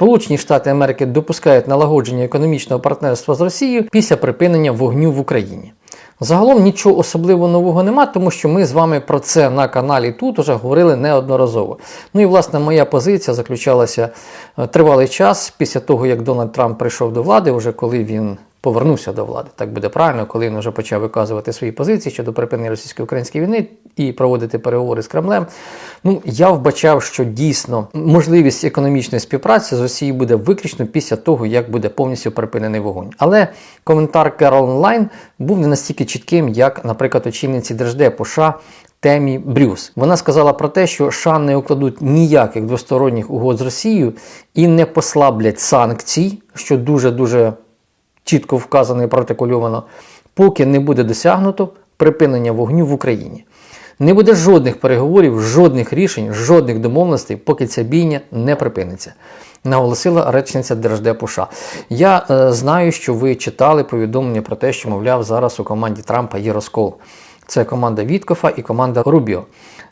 Сполучені Штати Америки допускають налагодження економічного партнерства з Росією після припинення вогню в Україні. Загалом нічого особливо нового нема, тому що ми з вами про це на каналі тут уже говорили неодноразово. Ну і власне моя позиція заключалася е, тривалий час після того, як Дональд Трамп прийшов до влади, вже коли він повернувся до влади, так буде правильно, коли він вже почав виказувати свої позиції щодо припинення російсько-української війни і проводити переговори з Кремлем. Ну я вбачав, що дійсно можливість економічної співпраці з Росією буде виключно після того, як буде повністю припинений вогонь. Але коментар Керол Онлайн був не настільки чітким, як, наприклад, очільниці Держдепу США Темі Брюс. Вона сказала про те, що США не укладуть ніяких двосторонніх угод з Росією і не послаблять санкцій, що дуже дуже чітко вказано і протикульовано, поки не буде досягнуто припинення вогню в Україні. Не буде жодних переговорів, жодних рішень, жодних домовленостей, поки ця бійня не припиниться. Наголосила речниця Держдепу США. Я е, знаю, що ви читали повідомлення про те, що, мовляв, зараз у команді Трампа є розкол. Це команда Віткофа і команда Рубіо.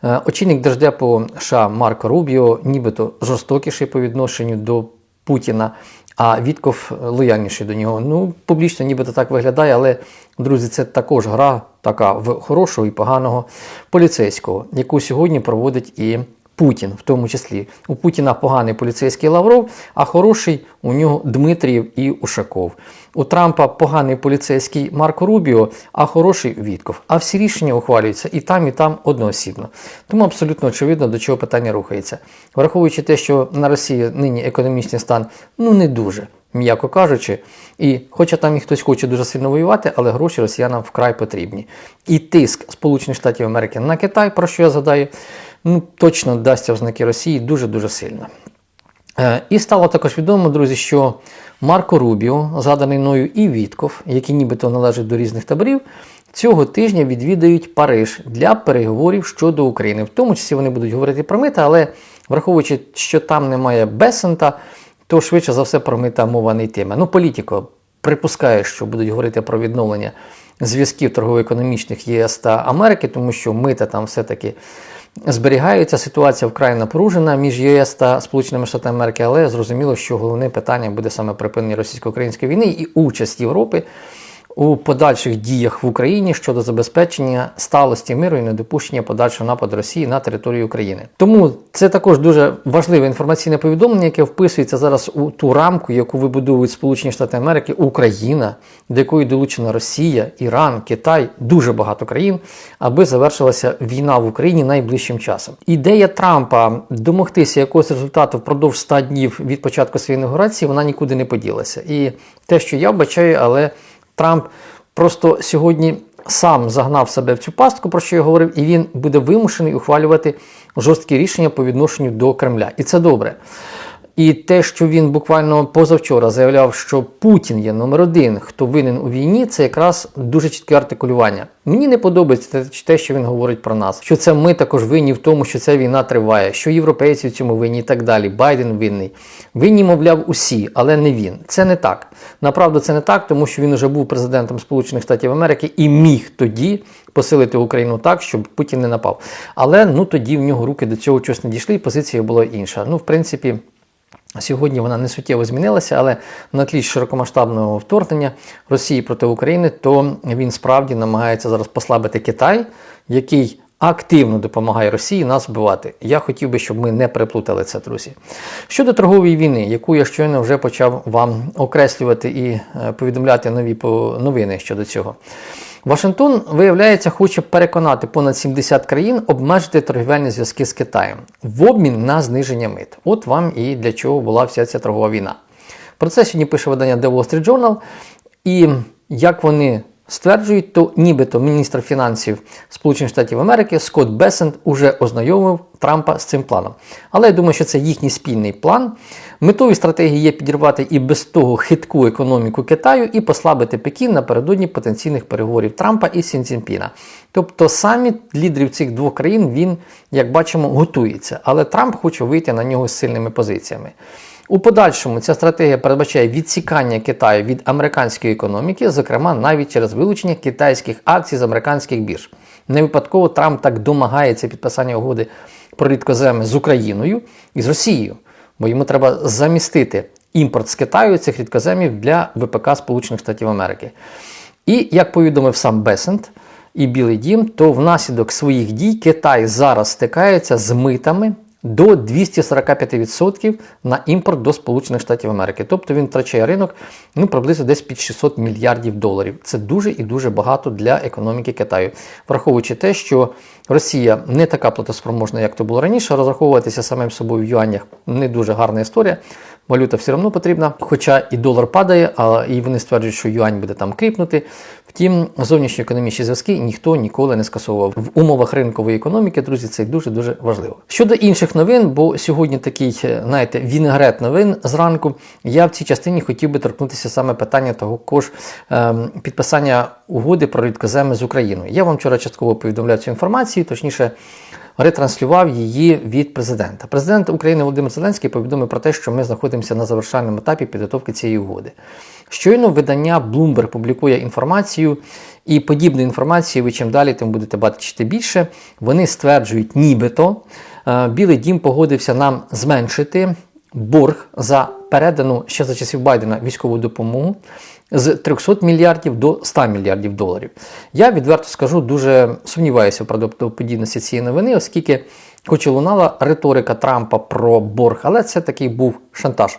Е, очільник Держдепу США Марко Рубіо, нібито жорстокіший по відношенню до Путіна, а Вітков лояльніший до нього. Ну, публічно нібито так виглядає, але, друзі, це також гра така в хорошого і поганого поліцейського, яку сьогодні проводить і Путін, в тому числі. У Путіна поганий поліцейський Лавров, а хороший у нього Дмитрієв і Ушаков. У Трампа поганий поліцейський Марко Рубіо, а хороший Вітков. А всі рішення ухвалюються і там, і там одноосібно. Тому абсолютно очевидно, до чого питання рухається. Враховуючи те, що на Росії нині економічний стан ну не дуже. М'яко кажучи, і хоча там і хтось хоче дуже сильно воювати, але гроші росіянам вкрай потрібні. І тиск Сполучених Штатів Америки на Китай, про що я згадаю, ну точно дасться ознаки Росії дуже-дуже сильно. Е, І стало також відомо, друзі, що Марко Рубіо, заданий мною і Вітков, які нібито належать до різних таборів, цього тижня відвідають Париж для переговорів щодо України. В тому числі вони будуть говорити про мита, але враховуючи, що там немає Бесента, то швидше за все про мита мова не йтиме. Ну, політико припускає, що будуть говорити про відновлення зв'язків торгово-економічних ЄС та Америки, тому що мита там все-таки зберігаються. Ситуація вкрай напружена між ЄС та Сполученими Штатами Америки, але зрозуміло, що головне питання буде саме припинення російсько-української війни і участь Європи у подальших діях в Україні щодо забезпечення сталості миру і недопущення подальшого нападу Росії на територію України. Тому це також дуже важливе інформаційне повідомлення, яке вписується зараз у ту рамку, яку вибудовують Сполучені Штати Америки, Україна, до якої долучена Росія, Іран, Китай, дуже багато країн, аби завершилася війна в Україні найближчим часом. Ідея Трампа домогтися якогось результату впродовж 100 днів від початку своєї інаугурації, вона нікуди не поділася. І те, що я вбачаю, але Трамп просто сьогодні сам загнав себе в цю пастку, про що я говорив, і він буде вимушений ухвалювати жорсткі рішення по відношенню до Кремля. І це добре. І те, що він буквально позавчора заявляв, що Путін є номер один, хто винен у війні, це якраз дуже чітке артикулювання. Мені не подобається те, що він говорить про нас, що це ми також винні в тому, що ця війна триває, що європейці в цьому винні і так далі. Байден винний. Винні, мовляв, усі, але не він. Це не так. Направду, це не так, тому що він вже був президентом Сполучених Штатів Америки і міг тоді посилити Україну так, щоб Путін не напав. Але ну тоді в нього руки до цього чогось не дійшли, і позиція була інша. Ну, в принципі. Сьогодні вона не суттєво змінилася, але на тлі широкомасштабного вторгнення Росії проти України, то він справді намагається зараз послабити Китай, який активно допомагає Росії нас вбивати. Я хотів би, щоб ми не переплутали це, друзі. Щодо торгової війни, яку я щойно вже почав вам окреслювати і е, повідомляти нові новини щодо цього. Вашингтон, виявляється, хоче переконати понад 70 країн обмежити торгівельні зв'язки з Китаєм в обмін на зниження мит. От вам і для чого була вся ця торгова війна. Про це сьогодні пише видання The Wall Street Journal. І як вони стверджують, то нібито міністр фінансів Сполучених Штатів Америки Скотт Бесент уже ознайомив Трампа з цим планом. Але я думаю, що це їхній спільний план. Метою стратегії є підірвати і без того хитку економіку Китаю і послабити Пекін напередодні потенційних переговорів Трампа і Сін Цзіньпіна. Тобто саміт лідерів цих двох країн він, як бачимо, готується. Але Трамп хоче вийти на нього з сильними позиціями. У подальшому ця стратегія передбачає відсікання Китаю від американської економіки, зокрема навіть через вилучення китайських акцій з американських бірж. Не випадково Трамп так домагається підписання угоди про рідкоземи з Україною і з Росією. бо йому треба замістити імпорт з Китаю цих рідкоземів для ВПК Сполучених Штатів Америки. І як повідомив сам Бесент і Білий Дім, то внаслідок своїх дій Китай зараз стикається з митами до 245% на імпорт до Сполучених Штатів Америки. Тобто він втрачає ринок ну, приблизно десь під 600 мільярдів доларів. Це дуже і дуже багато для економіки Китаю, враховуючи те, що Росія не така платоспроможна, як то було раніше. Розраховуватися самим собою в юанях не дуже гарна історія. Валюта все одно потрібна, хоча і долар падає, а і вони стверджують, що юань буде там кріпнути. Втім, зовнішньоекономічні зв'язки ніхто ніколи не скасовував. В умовах ринкової економіки, друзі, це дуже дуже важливо. Щодо інших новин, бо сьогодні такий, знаєте, вінегрет новин зранку. Я в цій частині хотів би торкнутися саме питання того ж ем, підписання угоди про рідкоземи з Україною. Я вам вчора частково повідомляв цю інформацію, точніше ретранслював її від президента. Президент України Володимир Зеленський повідомив про те, що ми знаходимося на завершальному етапі підготовки цієї угоди. Щойно видання Bloomberg публікує інформацію, і подібну інформацію ви чим далі, тим будете бачити більше. Вони стверджують, нібито е, Білий Дім погодився нам зменшити борг за передану ще за часів Байдена військову допомогу з 300 мільярдів до 100 мільярдів доларів. Я відверто скажу, дуже сумніваюся в правдоподібності цієї новини, оскільки, хоч і лунала риторика Трампа про борг, але це такий був шантаж.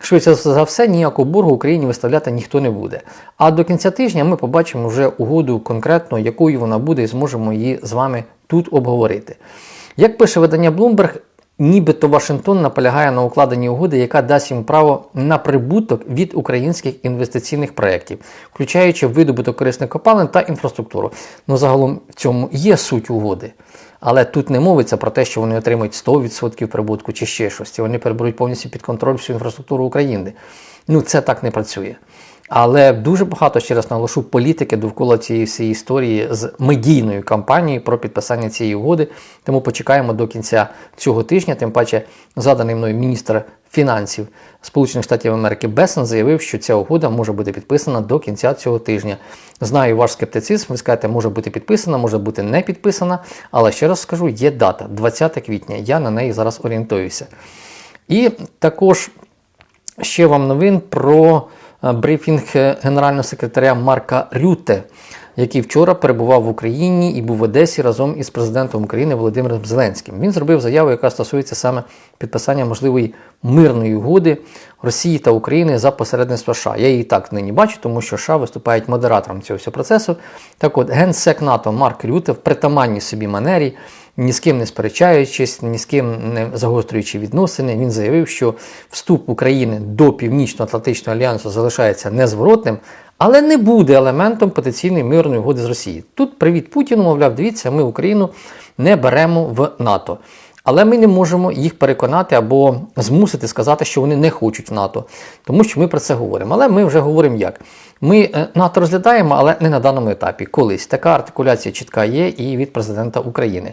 Швидше за все, ніякого боргу Україні виставляти ніхто не буде. А до кінця тижня ми побачимо вже угоду конкретно, якою вона буде, і зможемо її з вами тут обговорити. Як пише видання Bloomberg, Нібито Вашингтон наполягає на укладенні угоди, яка дасть їм право на прибуток від українських інвестиційних проєктів, включаючи видобуток корисних копалин та інфраструктуру. Ну загалом в цьому є суть угоди. Але тут не мовиться про те, що вони отримують 100% прибутку чи ще щось. Вони переберуть повністю під контроль всю інфраструктуру України. Ну це так не працює. Але дуже багато ще раз наголошу політики довкола цієї всієї історії з медійною кампанією про підписання цієї угоди. Тому почекаємо до кінця цього тижня. Тим паче, заданий мною міністр фінансів Сполучених Штатів Америки Бесен заявив, що ця угода може бути підписана до кінця цього тижня. Знаю ваш скептицизм. Ви скажете, може бути підписана, може бути не підписана. Але ще раз скажу, є дата 20 квітня. Я на неї зараз орієнтуюся. І також ще вам новин про. Брифінг е, генерального секретаря Марка Рюте, який вчора перебував в Україні і був в Одесі разом із президентом України Володимиром Зеленським. Він зробив заяву, яка стосується саме підписання можливої мирної угоди Росії та України за посередництва США. Я її так нині бачу, тому що США виступають модератором цього всього процесу. Так от, генсек НАТО Марк Рюте в притаманній собі манері ні з ким не сперечаючись, ні з ким не загострюючи відносини, він заявив, що вступ України до Північно-Атлантичного альянсу залишається незворотним, але не буде елементом потенційної мирної угоди з Росією. Тут привіт Путіну, мовляв, дивіться, ми Україну не беремо в НАТО. Але ми не можемо їх переконати або змусити сказати, що вони не хочуть в НАТО, тому що ми про це говоримо. Але ми вже говоримо як. Ми е, НАТО розглядаємо, але не на даному етапі. Колись така артикуляція чітка є і від президента України.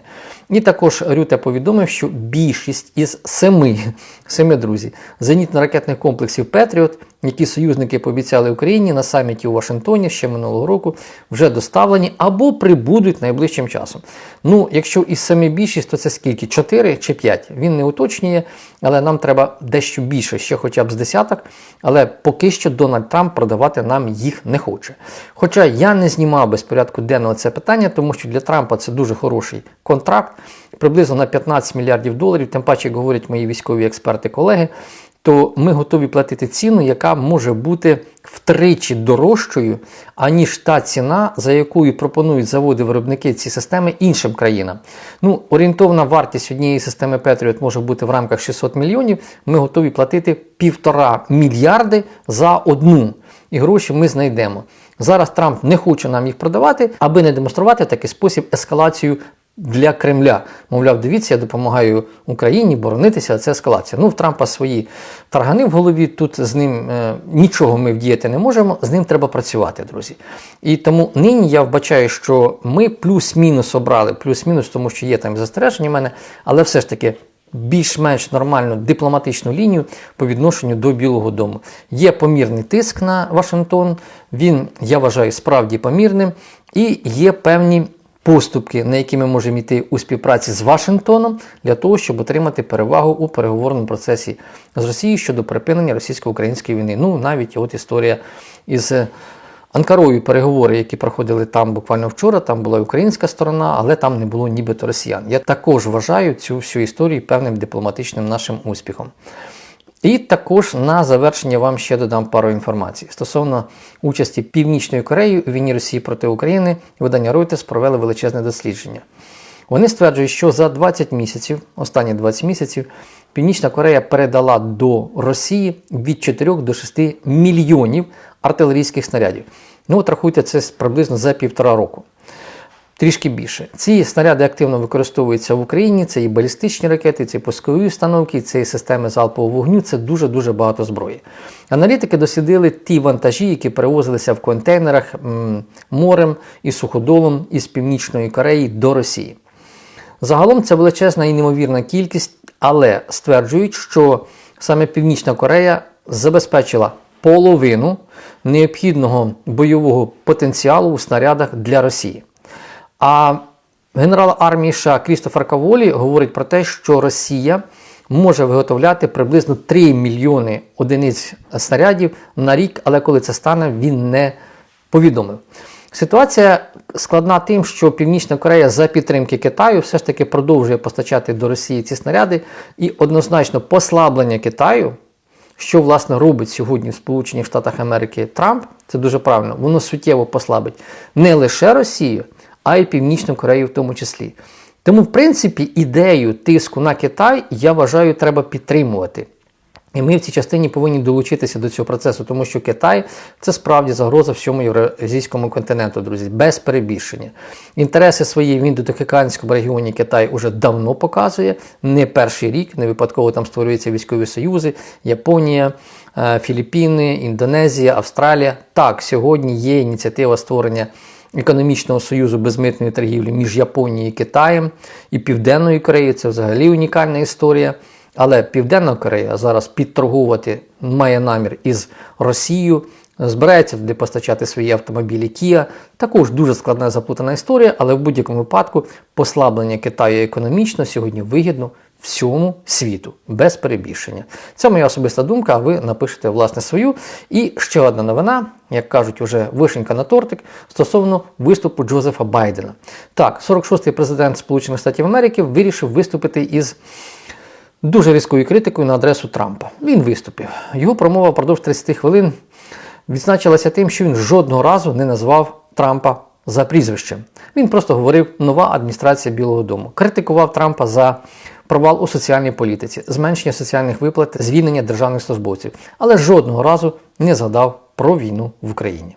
І також Рюте повідомив, що більшість із семи, семи друзі, зенітно-ракетних комплексів Петріот, які союзники пообіцяли Україні на саміті у Вашингтоні ще минулого року, вже доставлені або прибудуть найближчим часом. Ну, якщо із семи більшість, то це скільки? Чотири чи 5. Він не уточнює, але нам треба дещо більше, ще хоча б з десяток. Але поки що Дональд Трамп продавати нам їх не хоче. Хоча я не знімав без порядку денного це питання, тому що для Трампа це дуже хороший контракт, приблизно на 15 мільярдів доларів, тим паче, як говорять мої військові експерти-колеги, то ми готові платити ціну, яка може бути втричі дорожчою, аніж та ціна, за якою пропонують заводи-виробники ці системи іншим країнам. Ну, Орієнтовна вартість однієї системи Patriot може бути в рамках 600 мільйонів. Ми готові платити півтора мільярди за одну. І гроші ми знайдемо. Зараз Трамп не хоче нам їх продавати, аби не демонструвати такий спосіб ескалацію для Кремля. Мовляв, дивіться, я допомагаю Україні боронитися, а це ескалація. Ну, в Трампа свої таргани в голові. Тут з ним е, нічого ми вдіяти не можемо, з ним треба працювати, друзі. І тому нині я вбачаю, що ми плюс-мінус обрали, плюс-мінус, тому що є там застереження в мене, але все ж таки. Більш-менш нормальну дипломатичну лінію по відношенню до Білого Дому. Є помірний тиск на Вашингтон, він, я вважаю, справді помірним, і є певні поступки, на які ми можемо йти у співпраці з Вашингтоном, для того, щоб отримати перевагу у переговорному процесі з Росією щодо припинення російсько-української війни. Ну навіть от історія із. Анкарою переговори, які проходили там буквально вчора, там була українська сторона, але там не було нібито росіян. Я також вважаю цю всю історію певним дипломатичним нашим успіхом. І також на завершення вам ще додам пару інформацій. Стосовно участі Північної Кореї у війні Росії проти України, видання Reuters провели величезне дослідження. Вони стверджують, що за 20 місяців, останні 20 місяців, Північна Корея передала до Росії від 4 до 6 мільйонів артилерійських снарядів. Ну, от рахуйте, це приблизно за півтора року. Трішки більше. Ці снаряди активно використовуються в Україні. Це і балістичні ракети, це і пускові установки, це і системи залпового вогню. Це дуже-дуже багато зброї. Аналітики дослідили ті вантажі, які перевозилися в контейнерах морем і суходолом із Північної Кореї до Росії. Загалом це величезна і неймовірна кількість, але стверджують, що саме Північна Корея забезпечила половину необхідного бойового потенціалу у снарядах для Росії. А генерал армії США Крістофер Каволі говорить про те, що Росія може виготовляти приблизно 3 мільйони одиниць снарядів на рік, але коли це стане, він не повідомив. Ситуація складна тим, що Північна Корея за підтримки Китаю все ж таки продовжує постачати до Росії ці снаряди, і однозначно послаблення Китаю, що власне робить сьогодні в Сполучених Штатах Америки Трамп, це дуже правильно, воно суттєво послабить не лише Росію, а й Північну Корею в тому числі. Тому, в принципі, ідею тиску на Китай, я вважаю, треба підтримувати. І ми в цій частині повинні долучитися до цього процесу, тому що Китай це справді загроза всьому євразійському континенту, друзі, без перебільшення. Інтереси свої в індотихоокеанському регіоні Китай уже давно показує, не перший рік, не випадково там створюються військові союзи, Японія, е, Філіппіни, Індонезія, Австралія. Так, сьогодні є ініціатива створення. Економічного союзу безмитної торгівлі між Японією і Китаєм і Південною Кореєю це взагалі унікальна історія. Але Південна Корея зараз підторгувати має намір із Росією, збирається туди постачати свої автомобілі Kia. Також дуже складна заплутана історія, але в будь-якому випадку послаблення Китаю економічно сьогодні вигідно всьому світу, без перебільшення. Це моя особиста думка, ви напишете власне свою. І ще одна новина, як кажуть, уже вишенька на тортик стосовно виступу Джозефа Байдена. Так, 46-й президент Сполучених Штатів Америки вирішив виступити із дуже різкою критикою на адресу Трампа. Він виступив. Його промова впродовж 30 хвилин відзначилася тим, що він жодного разу не назвав Трампа за прізвищем. Він просто говорив нова адміністрація Білого Дому. Критикував Трампа за провал у соціальній політиці, зменшення соціальних виплат, звільнення державних службовців, але жодного разу не згадав про війну в Україні.